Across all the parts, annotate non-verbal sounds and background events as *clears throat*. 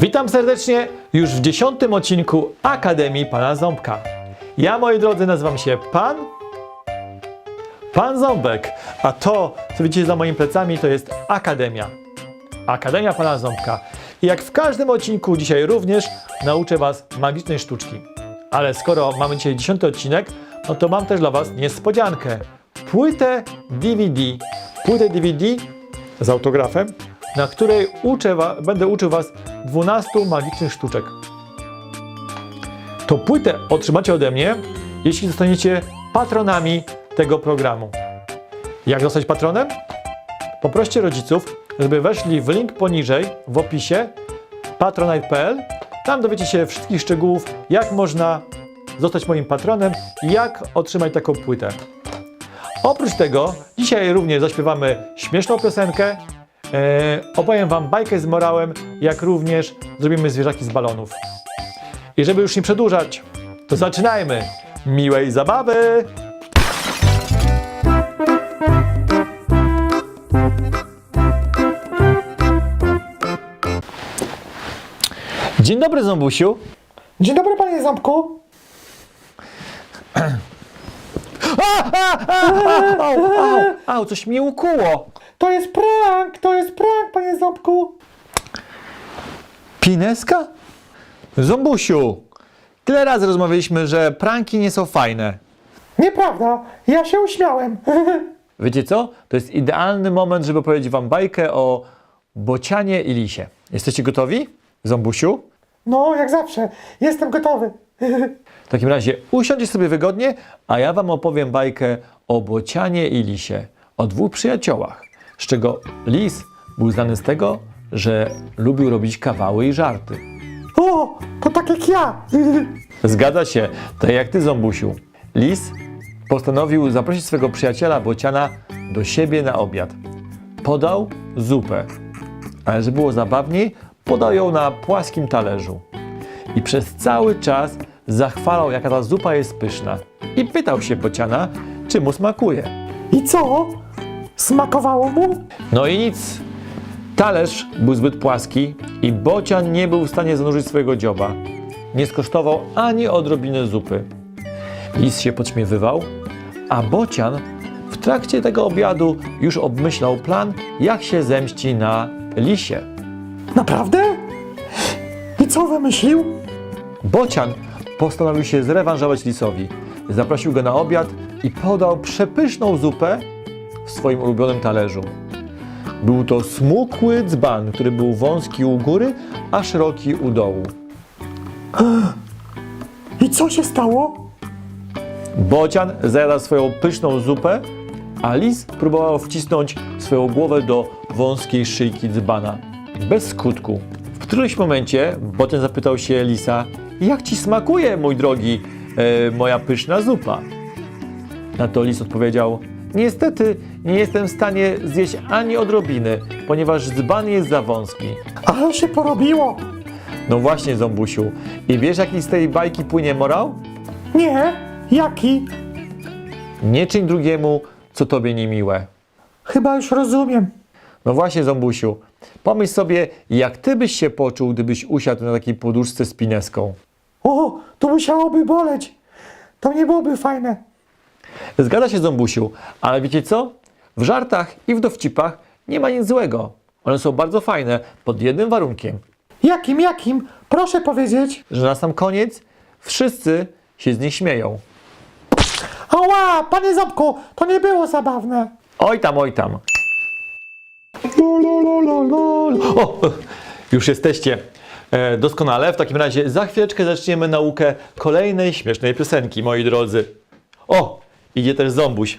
Witam serdecznie już w dziesiątym odcinku Akademii Pana Ząbka. Ja, moi drodzy, nazywam się Pan... Pan Ząbek, a to, co widzicie za moimi plecami, to jest Akademia. Akademia Pana Ząbka. I jak w każdym odcinku, dzisiaj również nauczę Was magicznej sztuczki. Ale skoro mamy dzisiaj dziesiąty odcinek, no to mam też dla Was niespodziankę. Płytę DVD. Płytę DVD z autografem, na której uczę będę uczył Was 12 magicznych sztuczek. To płytę otrzymacie ode mnie, jeśli zostaniecie patronami tego programu. Jak zostać patronem? Poproście rodziców, żeby weszli w link poniżej w opisie patronite.pl. Tam dowiecie się wszystkich szczegółów, jak można zostać moim patronem i jak otrzymać taką płytę. Oprócz tego, dzisiaj również zaśpiewamy śmieszną piosenkę. E, opowiem Wam bajkę z morałem, jak również zrobimy zwierzaki z balonów. I żeby już nie przedłużać, to zaczynajmy! Miłej zabawy! Dzień dobry, Ząbusiu. Dzień dobry, panie Ząbku. *clears throat* Au, au, au, coś mnie ukuło. To jest prank, to jest prank, panie Ząbku. Pineska? Ząbusiu, tyle razy rozmawialiśmy, że pranki nie są fajne. Nieprawda, ja się uśmiałem. *laughs* Wiecie co? To jest idealny moment, żeby opowiedzieć wam bajkę o bocianie i lisie. Jesteście gotowi? Ząbusiu? No, jak zawsze, jestem gotowy. *laughs* W takim razie usiądźcie sobie wygodnie, a ja wam opowiem bajkę o bocianie i lisie. O dwóch przyjaciołach, z czego lis był znany z tego, że lubił robić kawały i żarty. O, to tak jak ja. *laughs* Zgadza się, tak jak ty, Ząbusiu. Lis postanowił zaprosić swego przyjaciela Bociana do siebie na obiad. Podał zupę, ale żeby było zabawniej, podał ją na płaskim talerzu. I przez cały czas zachwalał, jaka ta zupa jest pyszna. I pytał się Bociana, czy mu smakuje. I co? Smakowało mu? No i nic. Talerz był zbyt płaski i bocian nie był w stanie zanurzyć swojego dzioba. Nie skosztował ani odrobiny zupy. Lis się podśmiewywał, a bocian w trakcie tego obiadu już obmyślał plan, jak się zemści na lisie. Naprawdę? I co wymyślił? Bocian postanowił się zrewanżować lisowi. Zaprosił go na obiad i podał przepyszną zupę w swoim ulubionym talerzu. Był to smukły dzban, który był wąski u góry, a szeroki u dołu. *gasps* I co się stało? Bocian zajadał swoją pyszną zupę, a lis próbował wcisnąć swoją głowę do wąskiej szyjki dzbana. Bez skutku. W którymś momencie Bocian zapytał się lisa, jak ci smakuje, mój drogi, e, moja pyszna zupa? Na to lis odpowiedział, niestety nie jestem w stanie zjeść ani odrobiny, ponieważ dzban jest za wąski. Ale się porobiło. No właśnie, Ząbusiu. I wiesz, jaki z tej bajki płynie morał? Nie, jaki? Nie czyń drugiemu, co tobie niemiłe. Chyba już rozumiem. No właśnie, Ząbusiu, pomyśl sobie, jak ty byś się poczuł, gdybyś usiadł na takiej poduszce z pineską. O, to musiałoby boleć. To nie byłoby fajne. Zgadza się, Ząbusiu, ale wiecie co? W żartach i w dowcipach nie ma nic złego. One są bardzo fajne, pod jednym warunkiem, Jakim, jakim? Proszę powiedzieć. że na sam koniec wszyscy się z nich śmieją. Ała, panie Ząbku, to nie było zabawne. Oj tam, oj tam. O, już jesteście. E, doskonale. W takim razie za chwileczkę zaczniemy naukę kolejnej śmiesznej piosenki, moi drodzy. O, idzie też Ząbuś.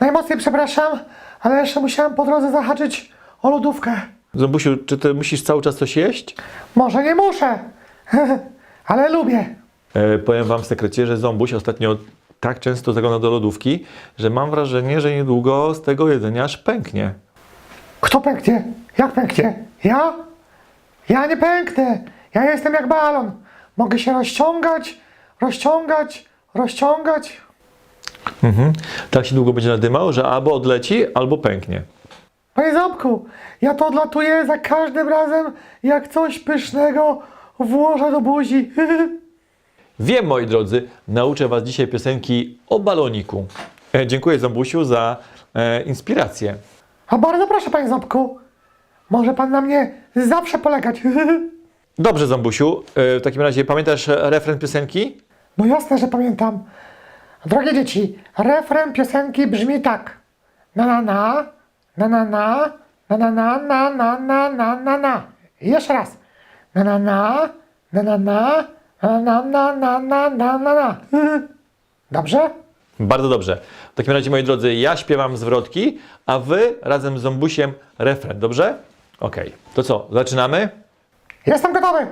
Najmocniej przepraszam, ale jeszcze musiałem po drodze zahaczyć o lodówkę. Ząbusiu, czy ty musisz cały czas coś jeść? Może nie muszę, *laughs* ale lubię. E, powiem wam w sekrecie, że Ząbuś ostatnio tak często zagląda do lodówki, że mam wrażenie, że niedługo z tego jedzenia aż pęknie. Kto pęknie? Jak pęknie? Ja? Ja nie pęknę. Ja jestem jak balon. Mogę się rozciągać, rozciągać, rozciągać. Tak się długo będzie nadymał, że albo odleci, albo pęknie. Panie Ząbku, ja to odlatuję za każdym razem, jak coś pysznego włożę do buzi. *laughs* Wiem, moi drodzy, nauczę Was dzisiaj piosenki o baloniku. E, dziękuję Zombusiu za e, inspirację. A bardzo proszę, panie Ząbku, może pan na mnie zawsze polegać. *laughs* Dobrze, Zombusiu. E, w takim razie pamiętasz refren piosenki? No jasne, że pamiętam. Drogie dzieci, refren piosenki brzmi tak. Na na na, na na na, na na na na na na na na na. I Jeszcze raz. Na na na, na na na, na na na na na na na. Dobrze? Bardzo dobrze. W takim razie, moi drodzy, ja śpiewam zwrotki, a Wy razem z Zombusiem refren, dobrze? Okej. To co, zaczynamy? Jestem gotowy.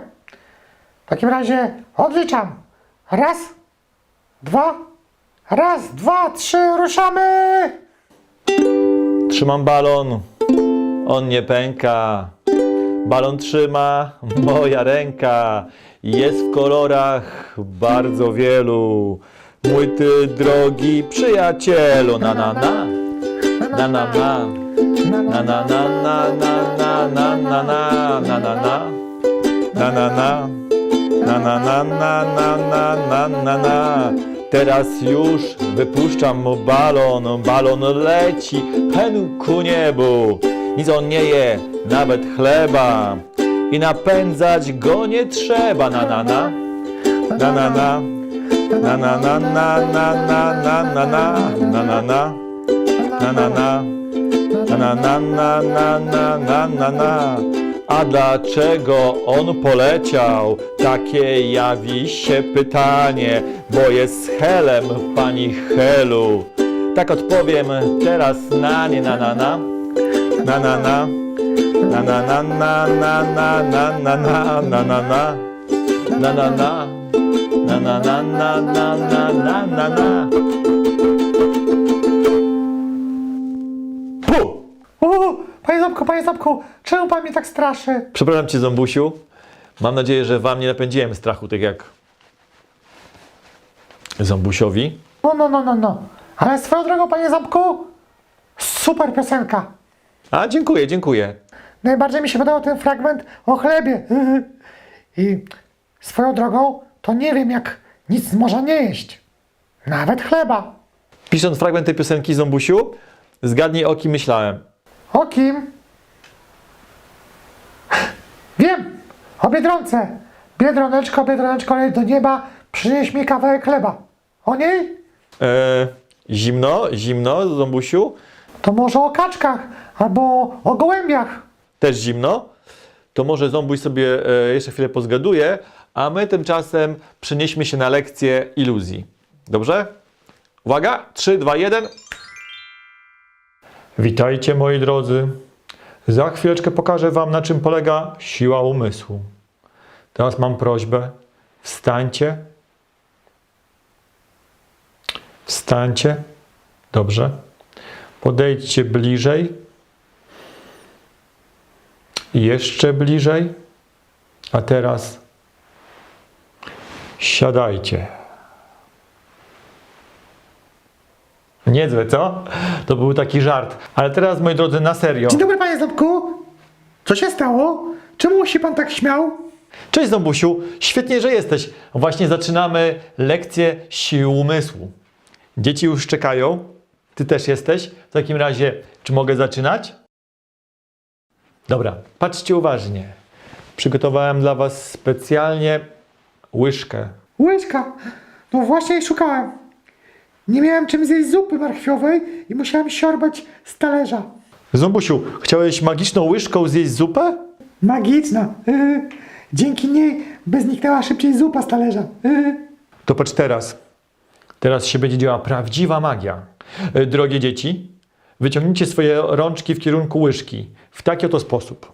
W takim razie odliczam. Raz, dwa, raz, dwa, trzy, ruszamy! Trzymam balon, on nie pęka. Balon trzyma moja ręka. Jest w kolorach bardzo wielu. Mój ty drogi przyjacielu. Na na na. Na na na. Na na na na na na na na na na na na. Na na na. Na na na na na na na Teraz już wypuszczam mu balon, balon leci hen ku niebu. Nic on nie je, nawet chleba. I napędzać go nie trzeba. Na. Na na na. Na na na na na na na na na na na na. Na na na. Na na na na na na na na na. A dlaczego on poleciał? Takie jawi się pytanie, bo jest helem pani Helu. Tak odpowiem teraz na nie na na na. Na na na. Na na na na na na na na na na na na. Na na na. Na na na na na na na na panie Ząbku, panie Ząbku, czemu pan mnie tak straszy? Przepraszam cię, Zombusiu. Mam nadzieję, że wam nie napędziłem strachu, tak jak Zombusiowi. No, no, no, no, no. Ale swoją drogą, panie Ząbku, super piosenka. A, dziękuję, dziękuję. Najbardziej mi się podobał ten fragment o chlebie. I swoją drogą, to nie wiem, jak nic z morza nie jeść. Nawet chleba. Pisząc fragment tej piosenki, Zombusiu, zgadnij o kim myślałem. O kim? Wiem! O Biedronce! Biedroneczko, Biedroneczko, leć do nieba, przynieś mi kawałek chleba. O niej? E, zimno, zimno, Zombusiu. To może o kaczkach albo o gołębiach. Też zimno. To może Zombuś sobie e, jeszcze chwilę pozgaduje, a my tymczasem przenieśmy się na lekcję iluzji. Dobrze? Uwaga, 3, 2, 1. Witajcie moi drodzy. Za chwileczkę pokażę wam na czym polega siła umysłu. Teraz mam prośbę. Wstańcie. Wstańcie. Dobrze. Podejdźcie bliżej. Jeszcze bliżej. A teraz siadajcie. Niezłe, co? To był taki żart. Ale teraz, moi drodzy, na serio. Dzień dobry, panie Ząbku. Co się stało? Czemu się pan tak śmiał? Cześć Zombusiu, świetnie, że jesteś. Właśnie zaczynamy lekcję sił umysłu. Dzieci już czekają, ty też jesteś. W takim razie, czy mogę zaczynać? Dobra, patrzcie uważnie. Przygotowałem dla Was specjalnie łyżkę. Łyżka. No właśnie jej szukałem. Nie miałem czym zjeść zupy marchwiowej i musiałem siorbać z talerza. Zombusiu, chciałeś magiczną łyżką zjeść zupę? Magiczna. Yy, Dzięki niej by zniknęła szybciej zupa z talerza. Yy. To patrz teraz. Teraz się będzie działa prawdziwa magia. E, Drogie dzieci, wyciągnijcie swoje rączki w kierunku łyżki w taki oto sposób.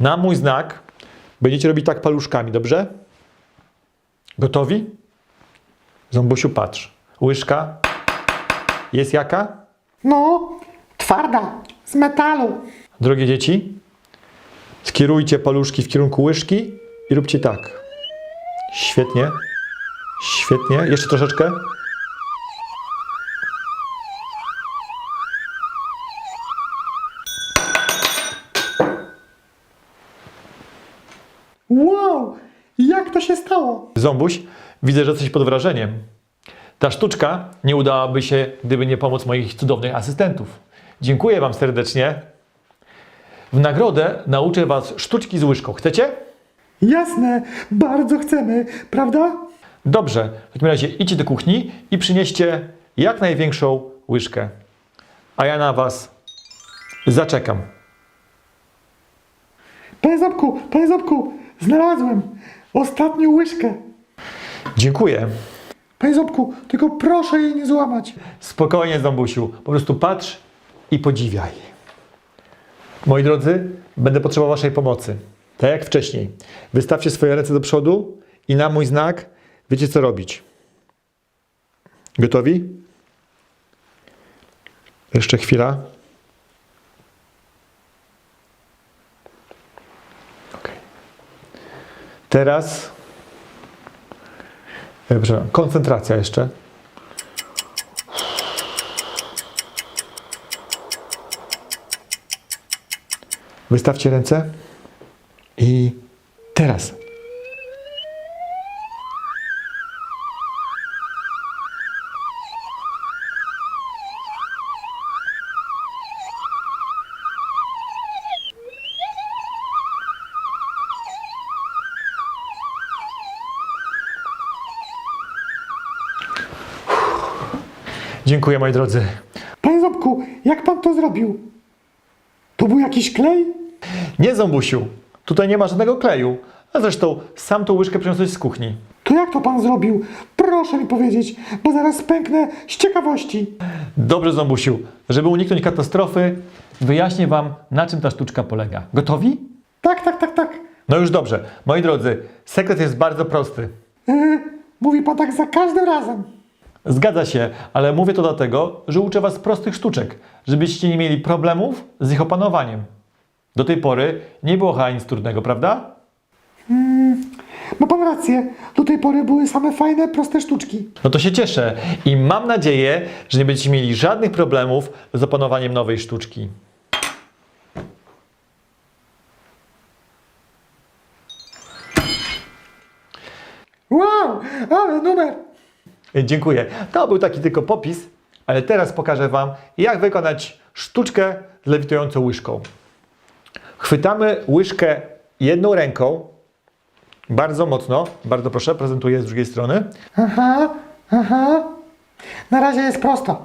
Na mój znak będziecie robić tak paluszkami, dobrze? Gotowi? Zombusiu, patrz. Łyżka jest jaka? No, twarda, z metalu. Drogie dzieci, skierujcie paluszki w kierunku łyżki i róbcie tak. Świetnie. Świetnie. Jeszcze troszeczkę. Wow! Jak to się stało? Ząbuś, widzę, że jesteś pod wrażeniem. Ta sztuczka nie udałaby się, gdyby nie pomoc moich cudownych asystentów. Dziękuję Wam serdecznie. W nagrodę nauczę Was sztuczki z łyżką. Chcecie? Jasne, bardzo chcemy, prawda? Dobrze. W takim razie idźcie do kuchni i przynieście jak największą łyżkę. A ja na Was zaczekam. Panie Ząbku, panie Ząbku, znalazłem ostatnią łyżkę. Dziękuję. Panie Ząbku, tylko proszę jej nie złamać. Spokojnie, Ząbusiu. Po prostu patrz i podziwiaj. Moi drodzy, będę potrzebował Waszej pomocy. Tak jak wcześniej. Wystawcie swoje ręce do przodu i na mój znak wiecie co robić. Gotowi? Jeszcze chwila. Ok. Teraz. E, koncentracja jeszcze. Wystawcie ręce. I teraz. Dziękuję moi drodzy. Panie Ząbku, jak pan to zrobił? To był jakiś klej? Nie Ząbusiu, tutaj nie ma żadnego kleju. A zresztą sam tą łyżkę przyniosłeś z kuchni. To jak to pan zrobił? Proszę mi powiedzieć, bo zaraz pęknę z ciekawości. Dobrze, Ząbusiu. Żeby uniknąć katastrofy, wyjaśnię Wam, na czym ta sztuczka polega. Gotowi? Tak, tak, tak, tak. No już dobrze. Moi drodzy, sekret jest bardzo prosty. Yy, mówi pan tak za każdym razem. Zgadza się, ale mówię to dlatego, że uczę Was prostych sztuczek, żebyście nie mieli problemów z ich opanowaniem. Do tej pory nie było chyba nic trudnego, prawda? Ma pan rację, do tej pory były same fajne, proste sztuczki. No to się cieszę i mam nadzieję, że nie będziecie mieli żadnych problemów z opanowaniem nowej sztuczki. Wow, ale numer. Dziękuję. To był taki tylko popis, ale teraz pokażę Wam, jak wykonać sztuczkę z lewitującą łyżką. Chwytamy łyżkę jedną ręką, bardzo mocno, bardzo proszę, prezentuję z drugiej strony. Aha, aha. Na razie jest prosto.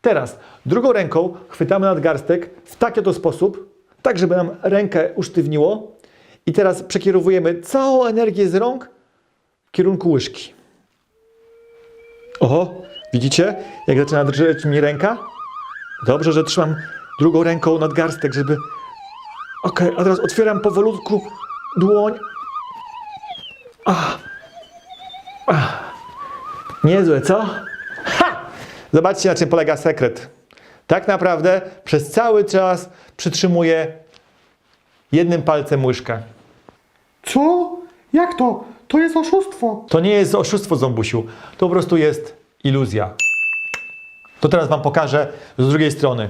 Teraz drugą ręką chwytamy nadgarstek w taki oto sposób, tak żeby nam rękę usztywniło i teraz przekierowujemy całą energię z rąk w kierunku łyżki. Oho, widzicie, jak zaczyna drżeć mi ręka? Dobrze, że trzymam drugą ręką nadgarstek, żeby... Okej, a teraz otwieram powolutku dłoń. Ach. Ach. Niezłe, co? Ha! Zobaczcie, na czym polega sekret. Tak naprawdę przez cały czas przytrzymuję jednym palcem łyżkę. Co? Jak to? To jest oszustwo. To nie jest oszustwo, Zombusiu. To po prostu jest iluzja. To teraz Wam pokażę z drugiej strony.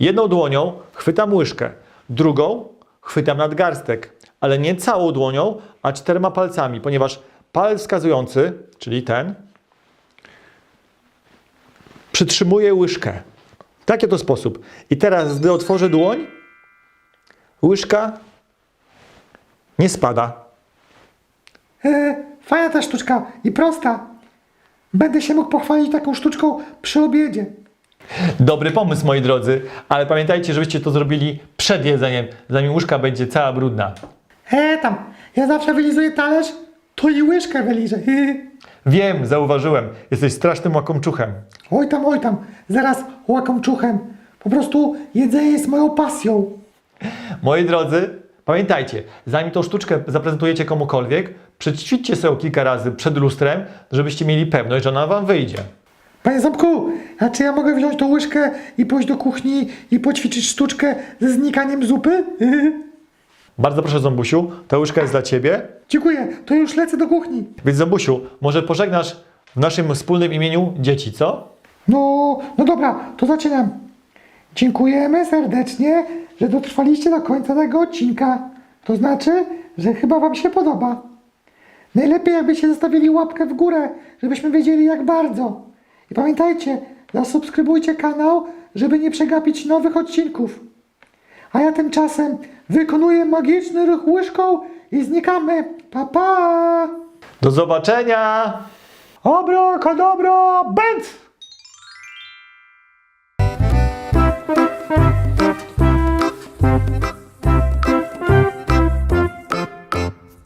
Jedną dłonią chwytam łyżkę, drugą chwytam nadgarstek, ale nie całą dłonią, a czterema palcami, ponieważ palec wskazujący, czyli ten, przytrzymuje łyżkę. W taki oto sposób. I teraz, gdy otworzę dłoń, łyżka nie spada. E, fajna ta sztuczka i prosta. Będę się mógł pochwalić taką sztuczką przy obiedzie. Dobry pomysł, moi drodzy, ale pamiętajcie, żebyście to zrobili przed jedzeniem, zanim łyżka będzie cała brudna. E, tam, ja zawsze wylizuję talerz, to i łyżkę wyliżę. *laughs* Wiem, zauważyłem, jesteś strasznym łakomczuchem. Oj tam, oj tam, zaraz łakomczuchem. Po prostu jedzenie jest moją pasją. Moi drodzy, pamiętajcie, zanim tą sztuczkę zaprezentujecie komukolwiek, przećwiczcie sobie kilka razy przed lustrem, żebyście mieli pewność, że ona wam wyjdzie. Panie Ząbku, a czy ja mogę wziąć tą łyżkę i pójść do kuchni i poćwiczyć sztuczkę ze znikaniem zupy? *laughs* Bardzo proszę, Zombusiu, ta łyżka jest dla ciebie. Dziękuję, to już lecę do kuchni. Więc Zombusiu, może pożegnasz w naszym wspólnym imieniu dzieci, co? No, no dobra, to zaczynam. Dziękujemy serdecznie, że dotrwaliście do końca tego odcinka. To znaczy, że chyba Wam się podoba. Najlepiej, jakbyście zostawili łapkę w górę, żebyśmy wiedzieli jak bardzo. I pamiętajcie, zasubskrybujcie kanał, żeby nie przegapić nowych odcinków. A ja tymczasem wykonuję magiczny ruch łyżką i znikamy. Pa, pa! Do zobaczenia! Obro, kodobro, bęc!